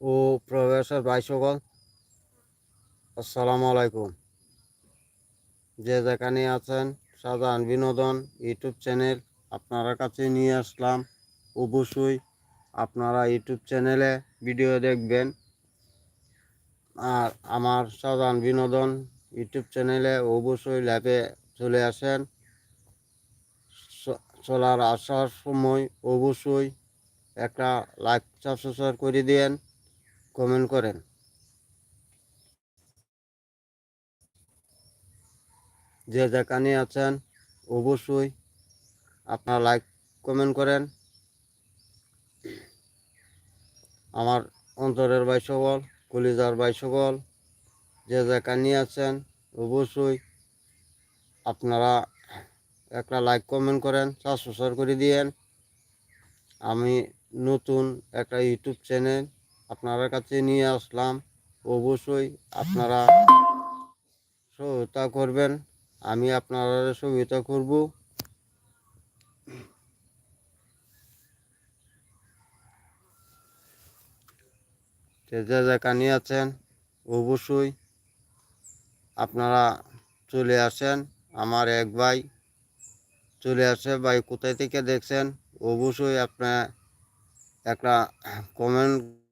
ও professor ভাই সকল আসসালামু আলাইকুম। যে যেখানে আছেন সাধারণ বিনোদন ইউটিউব চ্যানেল আপনারা কাছে নিয়ে আসলাম। অবশ্যই আপনারা ইউটিউব চ্যানেলে ভিডিও দেখবেন। আর আমার সাধারণ বিনোদন ইউটিউব চ্যানেলে অবশ্যই ল্যাবে চলে আসেন। চলার আসার সময় অবশ্যই একটা লাইক, সাবস্ক্রাইব করে দিয়েন। কমেন্ট করেন? যে যেখানে আছেন, অবশ্যই আপনারা লাইক কমেন্ট করেন। আমার অন্তরের ভাই সকল, কলিজার ভাই সকল, যে যেখানে আছেন, অবশ্যই আপনারা একটা লাইক কমেন্ট করেন সাবস্ক্রাইব করে দিয়েন। আমি নতুন একটা ইউটিউব চ্যানেল আপনার কাছে নিয়ে আসলাম। অবশ্যই আপনারা সহায়তা করবেন। আমি আপনারা সহায়তা করব। যে যে যেখানে আছেন, অবশ্যই আপনারা চলে আসেন। আমার এক ভাই চলে আসে। ভাই কোথায় থেকে দেখছেন? অবশ্যই আপনার একটা কমেন্ট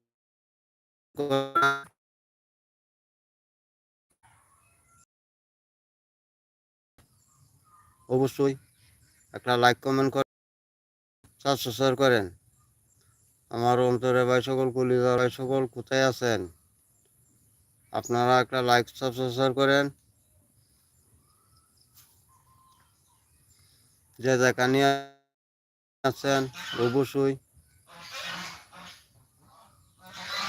অবশ্যই। একটা লাইক কমেন্ট করেন সাবস্ক্রাইব করেন। আমার অন্তরে ভাই সকল কলিজার ভাই সকল, কোথায় আছেন? আপনারা একটা লাইক সাবস্ক্রাইব করেন। যে যেখানে আছেন, অবশ্যই।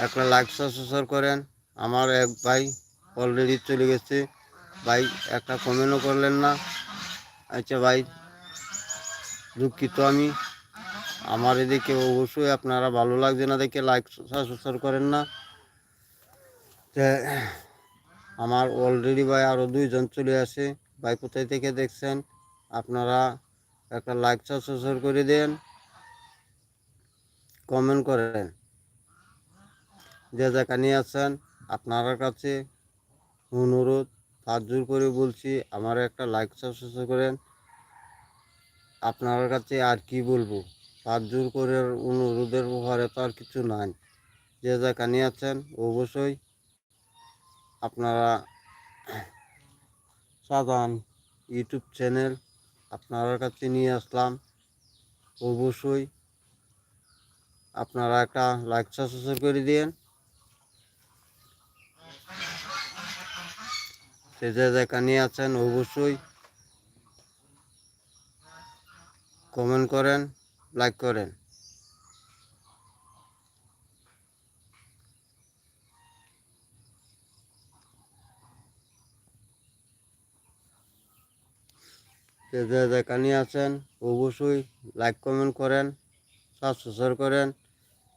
একটা লাইক সাবস্ক্রাইব করেন। আমার এক ভাই অলরেডি চলে গেছে। ভাই একটা কমেন্টও করলেন না। আচ্ছা ভাই, দুঃখিত আমি। আমার এদিকে অবশ্যই আপনারা ভালো লাগছে না দেখে লাইক সাবস্ক্রাইব করেন না। আমার অলরেডি ভাই আরও দুইজন চলে আসে। ভাই কোথায় থেকে দেখছেন? আপনারা একটা লাইক সাবস্ক্রাইব করে দেন। কমেন্ট করেন। যে যেখানে আছেন, আপনার কাছে অনুরোধ হাত জোর করে বলছি, আমার একটা লাইক সাবস্ক্রাইব করেন। আপনার কাছে আর কি বলব? হাত জোর করে অনুরোধের ব্যাপারে তো আর কিছু নাই। যে যেখানে আছেন, অবশ্যই আপনারা সাধারণ ইউটিউব চ্যানেল, আপনার কাছে নিয়ে আসলাম। অবশ্যই আপনারা একটা লাইক সাবস্ক্রাইব করে দিন সে যে যেখানে আছেন অবশ্যই কমেন্ট করেন লাইক করেন। সে যে যেখানে আছেন অবশ্যই লাইক কমেন্ট করেন সাবস্ক্রাইব করেন।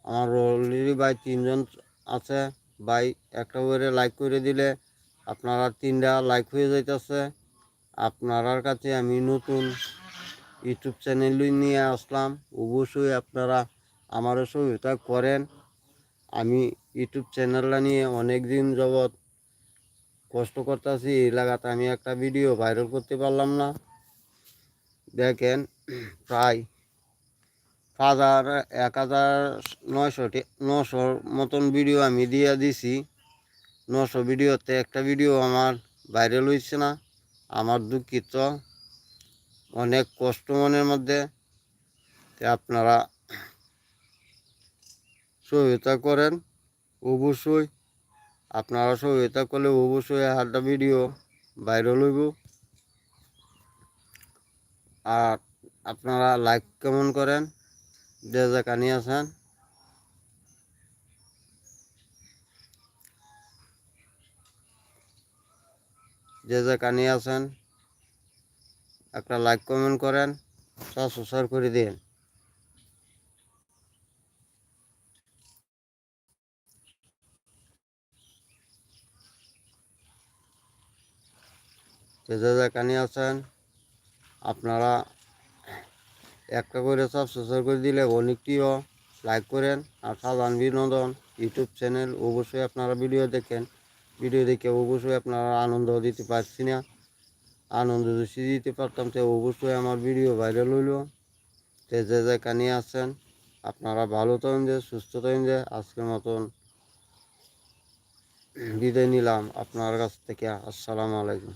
আমার অলরেডি ভাই তিনজন আছে, ভাই একটা করে লাইক করে দিলে আপনারা তিনটা লাইক হয়ে যাইতেছে। আপনার কাছে আমি নতুন ইউটিউব চ্যানেল নিয়ে আসলাম। অবশ্যই আপনারা আমারও সহায়তা করেন। আমি ইউটিউব চ্যানেলটা নিয়ে অনেক দিন যাবৎ কষ্ট করতেছি। এই লাগাতে আমি একটা ভিডিও ভাইরাল করতে পারলাম না। দেখেন, প্রায় হাজার, এক হাজার নয়শোটি নশোর মতন ভিডিও আমি দিয়ে দিছি। নশো ভিডিওতে একটা ভিডিও আমার ভাইরাল হয়েছে না। আমার দুঃখিত। অনেক কষ্ট মনের মধ্যে। আপনারা সহায়তা করেন, অবশ্যই। আপনারা সহায়তা করলে অবশ্যই একটা ভিডিও ভাইরাল হইব। আর আপনারা লাইক কেমন করেন। যে যেখানে আছেন যে যেখানে আছেন, একটা লাইক কমেন্ট করেন সাবস্ক্রাইব করে দিন। যে যে যেখানে আছেন, আপনারা একটা করে সাবস্ক্রাইব করে দিলে অনেকটিও লাইক করেন। আর সাধারণ বিনোদন ইউটিউব চ্যানেল অবশ্যই আপনারা ভিডিও দেখেন। ভিডিও দেখে অবশ্যই আপনারা আনন্দ দিতে পারছি না। আনন্দ যদি দিতে পারতাম তো অবশ্যই আমার ভিডিও ভাইরাল হইল। তো যে যেখানে আছেন, আপনারা ভালো থাকেন যে, সুস্থ থাকেন যে, আজকের মতন বিদায় নিলাম। আপনার কাছ থেকে আসসালামু আলাইকুম।